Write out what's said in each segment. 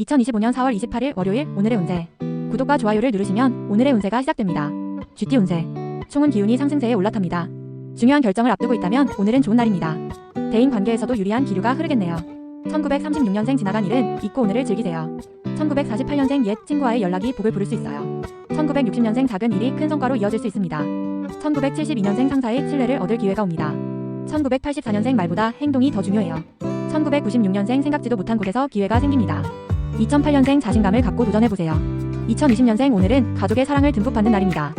2025년 4월 28일 월요일 오늘의 운세. 구독과 좋아요를 누르시면 오늘의 운세가 시작됩니다. GT 운세. 총은 기운이 상승세에 올라탑니다. 중요한 결정을 앞두고 있다면 오늘은 좋은 날입니다. 대인 관계에서도 유리한 기류가 흐르겠네요. 1936년생 지나간 일은 잊고 오늘을 즐기세요. 1948년생 옛 친구와의 연락이 복을 부를 수 있어요. 1960년생 작은 일이 큰 성과로 이어질 수 있습니다. 1972년생 상사의 신뢰를 얻을 기회가 옵니다. 1984년생 말보다 행동이 더 중요해요. 1996년생 생각지도 못한 곳에서 기회가 생깁니다. 2008년생 자신감을 갖고 도전해보세요. 2020년생 오늘은 가족의 사랑을 듬뿍 받는 날입니다.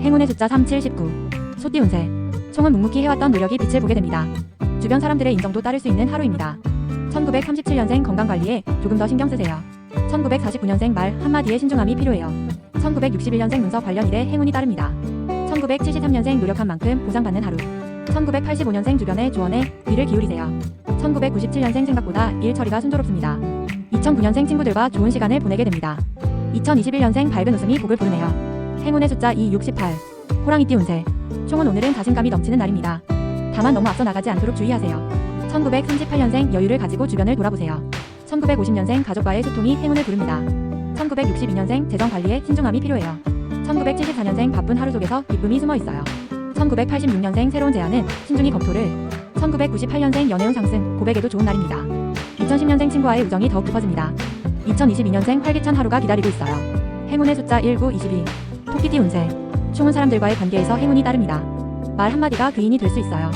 행운의 숫자 3719. 소띠 운세. 총은 묵묵히 해왔던 노력이 빛을 보게 됩니다. 주변 사람들의 인정도 따를 수 있는 하루입니다. 1937년생 건강관리에 조금 더 신경 쓰세요. 1949년생 말 한마디에 신중함이 필요해요. 1961년생 문서 관련 일에 행운이 따릅니다. 1973년생 노력한 만큼 보상받는 하루. 1985년생 주변의 조언에 귀를 기울이세요. 1997년생 생각보다 일 처리가 순조롭습니다. 2009년생 친구들과 좋은 시간을 보내게 됩니다. 2021년생 밝은 웃음이 복을 부르네요. 행운의 숫자 268. 호랑이띠 운세. 총은 오늘은 자신감이 넘치는 날입니다. 다만 너무 앞서 나가지 않도록 주의하세요. 1938년생 여유를 가지고 주변을 돌아보세요. 1950년생 가족과의 소통이 행운을 부릅니다. 1962년생 재정 관리에 신중함이 필요해요. 1974년생 바쁜 하루 속에서 기쁨이 숨어 있어요. 1986년생 새로운 제안은 신중히 검토를. 1998년생 연애운 상승, 고백에도 좋은 날입니다. 2010년생 친구와의 우정이 더욱 깊어집니다. 2022년생 활기찬 하루가 기다리고 있어요. 행운의 숫자 19, 22. 토끼띠 운세. 총은 사람들과의 관계에서 행운이 따릅니다. 말 한마디가 귀인이 될 수 있어요.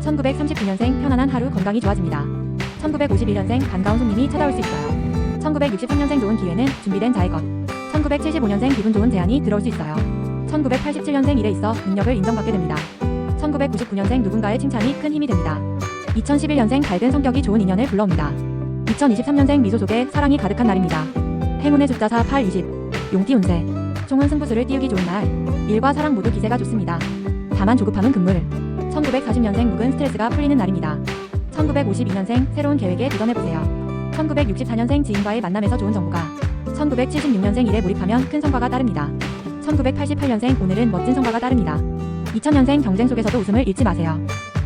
1939년생 편안한 하루 건강이 좋아집니다. 1951년생 반가운 손님이 찾아올 수 있어요. 1963년생 좋은 기회는 준비된 자의 것. 1975년생 기분 좋은 제안이 들어올 수 있어요. 1987년생 일에 있어 능력을 인정받게 됩니다. 1999년생 누군가의 칭찬이 큰 힘이 됩니다. 2011년생 밝은 성격이 좋은 인연을 불러옵니다. 2023년생 미소 속에 사랑이 가득한 날입니다. 행운의 숫자 4, 8, 20. 용띠 운세. 총은 승부수를 띄우기 좋은 날. 일과 사랑 모두 기세가 좋습니다. 다만 조급함은 금물. 1940년생 묵은 스트레스가 풀리는 날입니다. 1952년생 새로운 계획에 도전해보세요. 1964년생 지인과의 만남에서 좋은 정보가. 1976년생 일에 몰입하면 큰 성과가 따릅니다. 1988년생 오늘은 멋진 성과가 따릅니다. 2000년생 경쟁 속에서도 웃음을 잃지 마세요.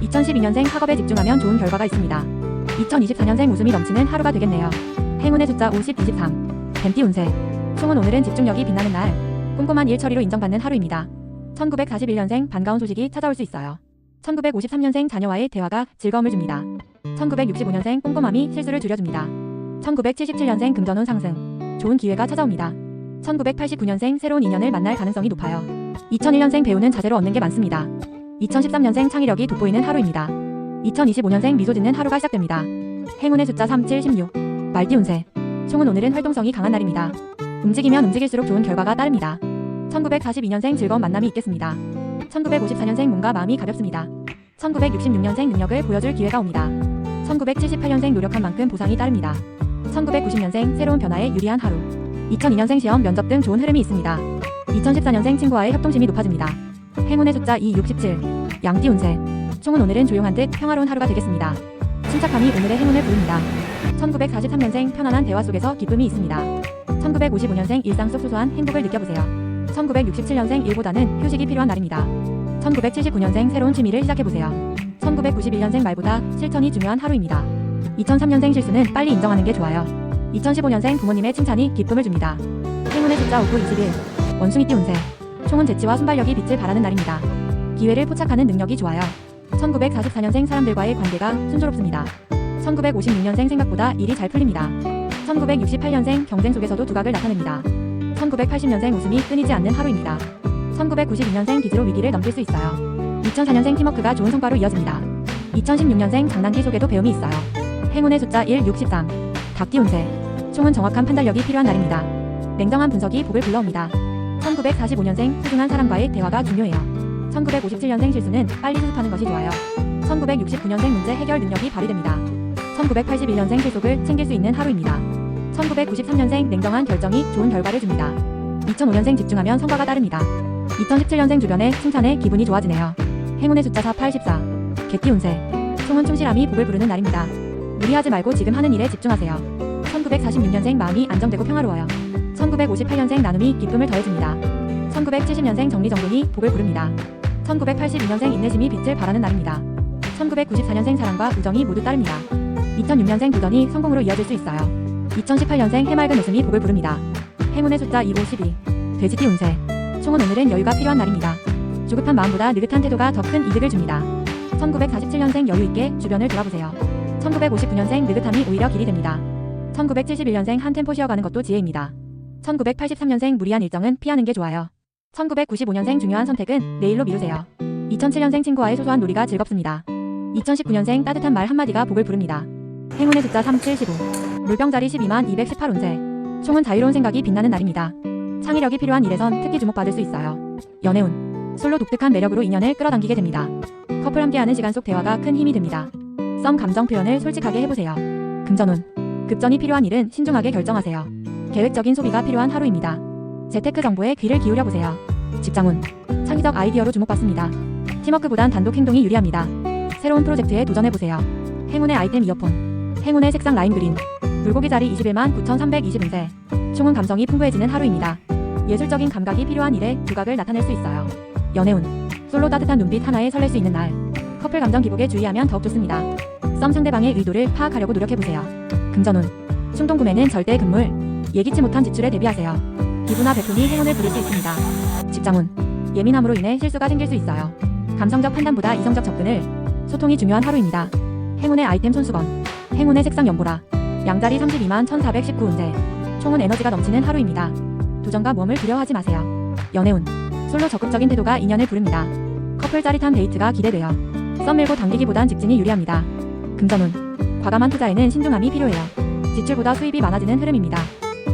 2012년생 학업에 집중하면 좋은 결과가 있습니다. 2024년생 웃음이 넘치는 하루가 되겠네요. 행운의 숫자 50, 23. 뱀띠 운세. 총은 오늘은 집중력이 빛나는 날. 꼼꼼한 일 처리로 인정받는 하루입니다. 1941년생 반가운 소식이 찾아올 수 있어요. 1953년생 자녀와의 대화가 즐거움을 줍니다. 1965년생 꼼꼼함이 실수를 줄여줍니다. 1977년생 금전운 상승. 좋은 기회가 찾아옵니다. 1989년생 새로운 인연을 만날 가능성이 높아요. 2001년생 배우는 자세로 얻는 게 많습니다. 2013년생 창의력이 돋보이는 하루입니다. 2025년생 미소 짓는 하루가 시작됩니다. 행운의 숫자 3, 7, 16. 말띠 운세. 총은 오늘은 활동성이 강한 날입니다. 움직이면 움직일수록 좋은 결과가 따릅니다. 1942년생 즐거운 만남이 있겠습니다. 1954년생 몸과 마음이 가볍습니다. 1966년생 능력을 보여줄 기회가 옵니다. 1978년생 노력한 만큼 보상이 따릅니다. 1990년생 새로운 변화에 유리한 하루. 2002년생 시험 면접 등 좋은 흐름이 있습니다. 2014년생 친구와의 협동심이 높아집니다. 행운의 숫자 2, 67. 양띠 운세. 총은 오늘은 조용한 듯 평화로운 하루가 되겠습니다. 침착함이 오늘의 행운을 부릅니다. 1943년생 편안한 대화 속에서 기쁨이 있습니다. 1955년생 일상 속 소소한 행복을 느껴보세요. 1967년생 일보다는 휴식이 필요한 날입니다. 1979년생 새로운 취미를 시작해보세요. 1991년생 말보다 실천이 중요한 하루입니다. 2003년생 실수는 빨리 인정하는 게 좋아요. 2015년생 부모님의 칭찬이 기쁨을 줍니다. 행운의 숫자 59, 21. 원숭이띠 운세. 총은 재치와 순발력이 빛을 발하는 날입니다. 기회를 포착하는 능력이 좋아요. 1944년생 사람들과의 관계가 순조롭습니다. 1956년생 생각보다 일이 잘 풀립니다. 1968년생 경쟁 속에서도 두각을 나타냅니다. 1980년생 웃음이 끊이지 않는 하루입니다. 1992년생 기지로 위기를 넘길 수 있어요. 2004년생 팀워크가 좋은 성과로 이어집니다. 2016년생 장난기 속에도 배움이 있어요. 행운의 숫자 1, 63. 닭띠 운세. 총은 정확한 판단력이 필요한 날입니다. 냉정한 분석이 복을 불러옵니다. 1945년생 소중한 사람과의 대화가 중요해요. 1957년생 실수는 빨리 수습하는 것이 좋아요. 1969년생 문제 해결 능력이 발휘됩니다. 1981년생 실속을 챙길 수 있는 하루입니다. 1993년생 냉정한 결정이 좋은 결과를 줍니다. 2005년생 집중하면 성과가 따릅니다. 2017년생 주변의 칭찬에 기분이 좋아지네요. 행운의 숫자 4, 8, 14. 개띠 운세. 총은 충실함이 복을 부르는 날입니다. 무리하지 말고 지금 하는 일에 집중하세요. 1946년생 마음이 안정되고 평화로워요. 1958년생 나눔이 기쁨을 더해줍니다. 1970년생 정리정돈이 복을 부릅니다. 1982년생 인내심이 빛을 발하는 날입니다. 1994년생 사랑과 우정이 모두 따릅니다. 2006년생 도전이 성공으로 이어질 수 있어요. 2018년생 해맑은 웃음이 복을 부릅니다. 행운의 숫자 2512. 돼지띠 운세. 총은 오늘은 여유가 필요한 날입니다. 조급한 마음보다 느긋한 태도가 더 큰 이득을 줍니다. 1947년생 여유 있게 주변을 돌아보세요. 1959년생 느긋함이 오히려 길이 됩니다. 1971년생 한 템포 쉬어가는 것도 지혜입니다. 1983년생 무리한 일정은 피하는 게 좋아요. 1995년생 중요한 선택은 내일로 미루세요. 2007년생 친구와의 소소한 놀이가 즐겁습니다. 2019년생 따뜻한 말 한마디가 복을 부릅니다. 행운의 숫자 3715. 물병자리 12만 218 운세. 총은 자유로운 생각이 빛나는 날입니다. 창의력이 필요한 일에선 특히 주목받을 수 있어요. 연애운. 솔로 독특한 매력으로 인연을 끌어당기게 됩니다. 커플 함께하는 시간 속 대화가 큰 힘이 됩니다. 썸 감정 표현을 솔직하게 해보세요. 금전운. 급전이 필요한 일은 신중하게 결정하세요. 계획적인 소비가 필요한 하루입니다. 재테크 정보에 귀를 기울여 보세요. 직장운. 창의적 아이디어로 주목받습니다. 팀워크보단 단독 행동이 유리합니다. 새로운 프로젝트에 도전해 보세요. 행운의 아이템 이어폰. 행운의 색상 라임 그린. 물고기 자리 21만 9,320운세. 총은 감성이 풍부해지는 하루입니다. 예술적인 감각이 필요한 일에 두각을 나타낼 수 있어요. 연애운. 솔로 따뜻한 눈빛 하나에 설렐 수 있는 날. 커플 감정 기복에 주의하면 더욱 좋습니다. 썸 상대방의 의도를 파악하려고 노력해보세요. 금전운. 충동 구매는 절대 금물. 예기치 못한 지출에 대비하세요. 기부나 베품이 행운을 부를 수 있습니다. 직장운. 예민함으로 인해 실수가 생길 수 있어요. 감성적 판단보다 이성적 접근을. 소통이 중요한 하루입니다. 행운의 아이템 손수건. 행운의 색상 연보라. 양자리 32만 1419운세. 총은 에너지가 넘치는 하루입니다. 도전과 모험을 두려워하지 마세요. 연애운. 솔로 적극적인 태도가 인연을 부릅니다. 커플 짜릿한 데이트가 기대돼요. 썸 밀고 당기기보단 직진이 유리합니다. 금전운. 과감한 투자에는 신중함이 필요해요. 지출보다 수입이 많아지는 흐름입니다.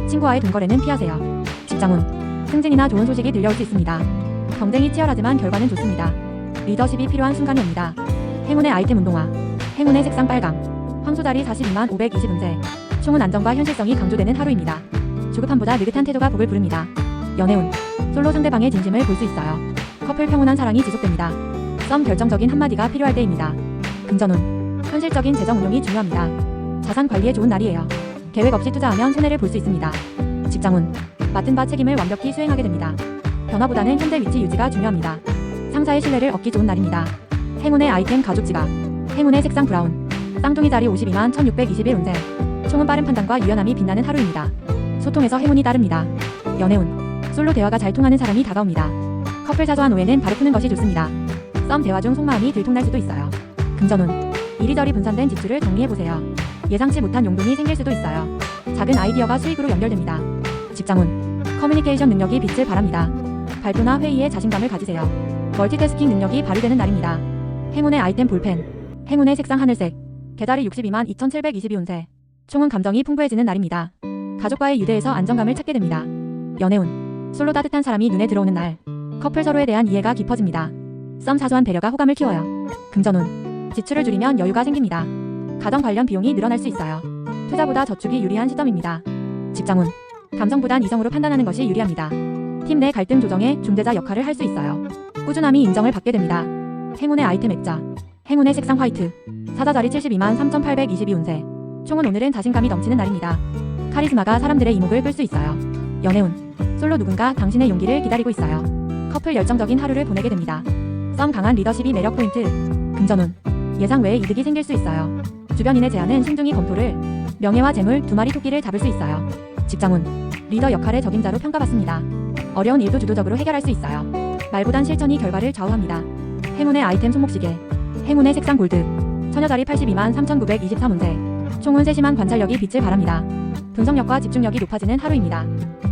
친구와의 동거래는 피하세요. 직장운. 승진이나 좋은 소식이 들려올 수 있습니다. 경쟁이 치열하지만 결과는 좋습니다. 리더십이 필요한 순간이 옵니다. 행운의 아이템 운동화. 행운의 색상 빨강. 황소자리 42만 520운세. 총은 안정과 현실성이 강조되는 하루입니다. 조급함보다 느긋한 태도가 복을 부릅니다. 연애운. 솔로 상대방의 진심을 볼 수 있어요. 커플 평온한 사랑이 지속됩니다. 썸 결정적인 한마디가 필요할 때입니다. 금전운. 현실적인 재정 운용이 중요합니다. 자산 관리에 좋은 날이에요. 계획 없이 투자하면 손해를 볼 수 있습니다. 직장운. 맡은 바 책임을 완벽히 수행하게 됩니다. 변화보다는 현재 위치 유지가 중요합니다. 상사의 신뢰를 얻기 좋은 날입니다. 행운의 아이템 가죽 지갑. 행운의 색상 브라운. 쌍둥이 자리 52만 1621 운세. 총은 빠른 판단과 유연함이 빛나는 하루입니다. 소통에서 행운이 따릅니다. 연애운. 솔로 대화가 잘 통하는 사람이 다가옵니다. 커플 사소한 오해는 바로 푸는 것이 좋습니다. 썸 대화 중 속마음이 들통날 수도 있어요. 금전운. 이리저리 분산된 지출을 정리해보세요. 예상치 못한 용돈이 생길 수도 있어요. 작은 아이디어가 수익으로 연결됩니다. 직장운. 커뮤니케이션 능력이 빛을 발합니다. 발표나 회의에 자신감을 가지세요. 멀티태스킹 능력이 발휘되는 날입니다. 행운의 아이템 볼펜. 행운의 색상 하늘색. 계달이 62만 2722운세. 총은 감정이 풍부해지는 날입니다. 가족과의 유대에서 안정감을 찾게 됩니다. 연애운. 솔로 따뜻한 사람이 눈에 들어오는 날. 커플 서로에 대한 이해가 깊어집니다. 썸 사소한 배려가 호감을 키워요. 금전운. 지출을 줄이면 여유가 생깁니다. 가정 관련 비용이 늘어날 수 있어요. 투자보다 저축이 유리한 시점입니다. 직장운. 감성보단 이성으로 판단하는 것이 유리합니다. 팀 내 갈등 조정에 중재자 역할을 할 수 있어요. 꾸준함이 인정을 받게 됩니다. 행운의 아이템 액자. 행운의 색상 화이트. 사자자리 72만 3822운세. 총은 오늘은 자신감이 넘치는 날입니다. 카리스마가 사람들의 이목을 끌 수 있어요. 연애운. 솔로 누군가 당신의 용기를 기다리고 있어요. 커플 열정적인 하루를 보내게 됩니다. 썸 강한 리더십이 매력 포인트. 금전운. 예상 외의 이득이 생길 수 있어요. 주변인의 제안은 신중히 검토를. 명예와 재물 두 마리 토끼를 잡을 수 있어요. 직장운. 리더 역할의 적임자로 평가받습니다. 어려운 일도 주도적으로 해결할 수 있어요. 말보단 실천이 결과를 좌우합니다. 행운의 아이템 손목시계. 행운의 색상 골드. 처녀자리 82만 3923운세. 총은 세심한 관찰력이 빛을 발합니다. 분석력과 집중력이 높아지는 하루입니다.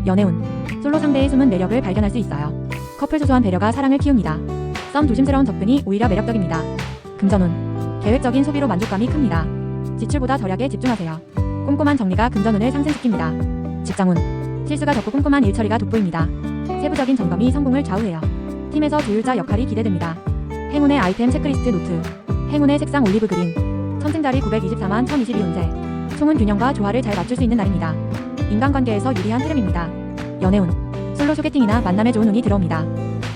연애운. 솔로 상대의 숨은 매력을 발견할 수 있어요. 커플 소소한 배려가 사랑을 키웁니다. 썸 조심스러운 접근이 오히려 매력적입니다. 금전운. 계획적인 소비로 만족감이 큽니다. 지출보다 절약에 집중하세요. 꼼꼼한 정리가 금전운을 상승시킵니다. 직장운. 실수가 적고 꼼꼼한 일 처리가 돋보입니다. 세부적인 점검이 성공을 좌우해요. 팀에서 조율자 역할이 기대됩니다. 행운의 아이템 체크리스트 노트. 행운의 색상 올리브 그린. 천승자리 924만 1022운세. 총은 균형과 조화를 잘 맞출 수 있는 날입니다. 인간관계에서 유리한 흐름입니다. 연애운. 솔로 소개팅이나 만남에 좋은 운이 들어옵니다.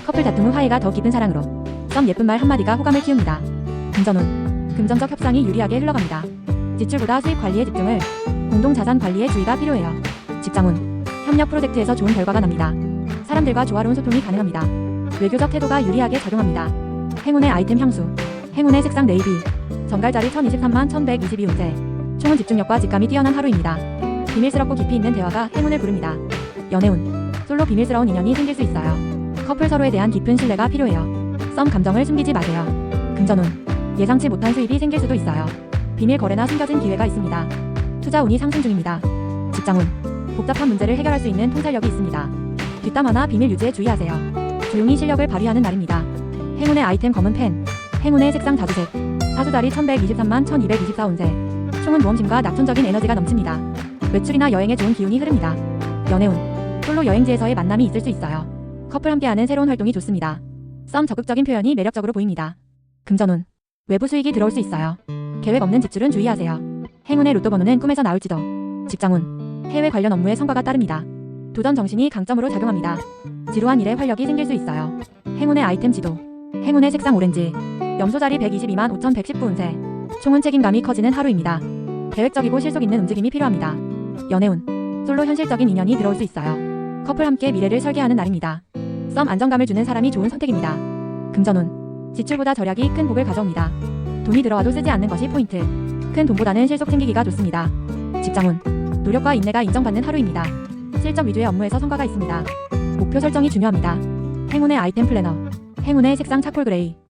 커플 다툼 후 화해가 더 깊은 사랑으로. 썸 예쁜 말 한마디가 호감을 키웁니다. 금전운. 금전적 협상이 유리하게 흘러갑니다. 지출보다 수입 관리에 집중을. 공동 자산 관리에 주의가 필요해요. 직장운. 협력 프로젝트에서 좋은 결과가 납니다. 사람들과 조화로운 소통이 가능합니다. 외교적 태도가 유리하게 작용합니다. 행운의 아이템 향수. 행운의 색상 네이비. 정갈자리 1023만 1122운세. 총은 집중력과 직감이 뛰어난 하루입니다. 비밀스럽고 깊이 있는 대화가 행운을 부릅니다. 연애운. 솔로 비밀스러운 인연이 생길 수 있어요. 커플 서로에 대한 깊은 신뢰가 필요해요. 썸 감정을 숨기지 마세요. 금전운. 예상치 못한 수입이 생길 수도 있어요. 비밀 거래나 숨겨진 기회가 있습니다. 투자 운이 상승 중입니다. 직장운. 복잡한 문제를 해결할 수 있는 통찰력이 있습니다. 뒷담 화나 비밀 유지에 주의하세요. 조용히 실력을 발휘하는 날입니다. 행운의 아이템 검은 펜. 행운의 색상 자주색. 사수다리 1123만 1224 운세. 총은 모험심과 낙천적인 에너지가 넘칩니다. 외출이나 여행에 좋은 기운이 흐릅니다. 연애운. 솔로 여행지에서의 만남이 있을 수 있어요. 커플 함께하는 새로운 활동이 좋습니다. 썸 적극적인 표현이 매력적으로 보입니다. 금전운. 외부 수익이 들어올 수 있어요. 계획 없는 지출은 주의하세요. 행운의 로또 번호는 꿈에서 나올지도. 직장운. 해외 관련 업무에 성과가 따릅니다. 도전 정신이 강점으로 작용합니다. 지루한 일에 활력이 생길 수 있어요. 행운의 아이템 지도. 행운의 색상 오렌지. 염소자리 122만 5119 운세. 총은 책임감이 커지는 하루입니다. 계획적이고 실속 있는 움직임이 필요합니다. 연애운. 솔로 현실적인 인연이 들어올 수 있어요. 커플 함께 미래를 설계하는 날입니다. 썸 안정감을 주는 사람이 좋은 선택입니다. 금전운. 지출보다 절약이 큰 복을 가져옵니다. 돈이 들어와도 쓰지 않는 것이 포인트. 큰 돈보다는 실속 챙기기가 좋습니다. 직장운. 노력과 인내가 인정받는 하루입니다. 실적 위주의 업무에서 성과가 있습니다. 목표 설정이 중요합니다. 행운의 아이템 플래너. 행운의 색상 차콜 그레이.